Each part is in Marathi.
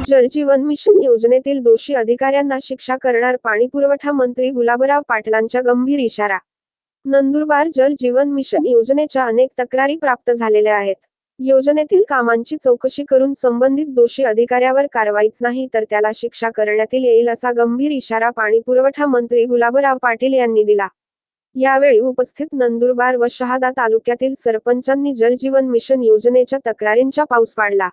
जलजीवन मिशन योजनेतील दोषी अधिकाऱ्यांना शिक्षा करणार पाणीपुरवठा मंत्री गुलाबराव पाटलांचा गंभीर इशारा. नंदुरबार जल जीवन मिशन योजनेच्या अनेक तक्रारी प्राप्त झालेल्या आहेत. योजनेतील कामांची चौकशी करून संबंधित दोषी अधिकाऱ्यावर कारवाईच नाही तर त्याला शिक्षा करण्यात येईल असा गंभीर इशारा पाणीपुरवठा मंत्री गुलाबराव पाटील यांनी दिला. यावेळी उपस्थित नंदुरबार व शहादा तालुक्यातील सरपंचांनी जलजीवन मिशन योजनेच्या तक्रारींचा पाऊस पाडला.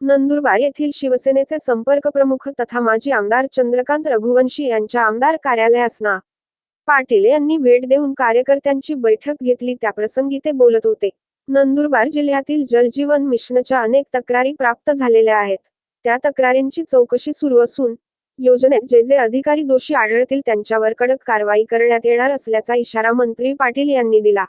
नंदुरबार येथील शिवसेनेचे संपर्क प्रमुख तथा माजी आमदार चंद्रकांत रघुवंशी यांच्या आमदार कार्यालयास ना पाटील यांनी भेट देऊन कार्यकर्त्यांची बैठक घेतली. त्याप्रसंगी ते बोलत होते. नंदुरबार जिल्ह्यातील जलजीवन मिशनच्या अनेक तक्रारी प्राप्त झालेल्या आहेत. त्या तक्रारींची चौकशी सुरू असून योजनेत जे जे अधिकारी दोषी आढळतील त्यांच्यावर कडक कारवाई करण्यात येणार असल्याचा इशारा मंत्री पाटील यांनी दिला.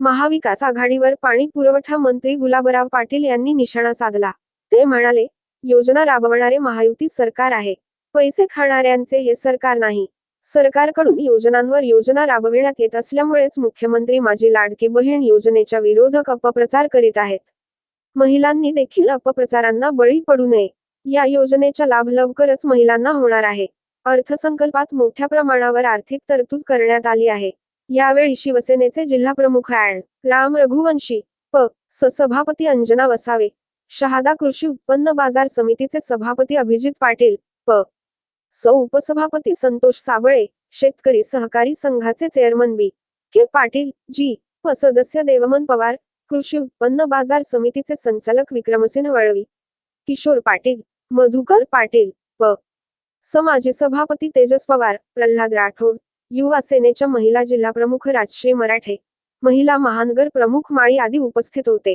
महाविकास आघाडीवर पाणी पुरवठा मंत्री गुलाबराव पाटील यांनी निशाणा साधला. ते म्हणाले योजना राबवणारे महायुती सरकार आहे. पैसे खाणाऱ्यांचे हे सरकार नाही. सरकारकडून योजनांवर योजना राबविण्यात येत असल्यामुळेच मुख्यमंत्री माझी लाडकी बहीण योजनेच्या विरोधक अपप्रचार करीत आहेत. महिलांनी देखील अपप्रचारांना बळी पडू नये. या योजनेचा लाभ लवकरच महिलांना होणार आहे. अर्थसंकल्पात मोठ्या प्रमाणावर आर्थिक तरतूद करण्यात आली आहे. यावेळी शिवसेनेचे जिल्हाप्रमुख ऍड राम रघुवंशी प. सभापती अंजना वसावे शहादा कृषी उत्पन्न बाजार समितीचे सभापती अभिजित पाटील प. सौ. उपसभापती संतोष साबळे शेतकरी सहकारी संघाचे चेअरमन बी. के. पाटील जी. प. सदस्य देवमन पवार कृषी उत्पन्न बाजार समितीचे संचालक विक्रमसिंह वळवी. किशोर पाटील मधुकर पाटील प. समाजी सभापती तेजस पवार प्रल्हाद राठोड युवा सेनेच्या महिला जिल्हा प्रमुख राजश्री मराठे महिला महानगर प्रमुख माळी आदी उपस्थित होते.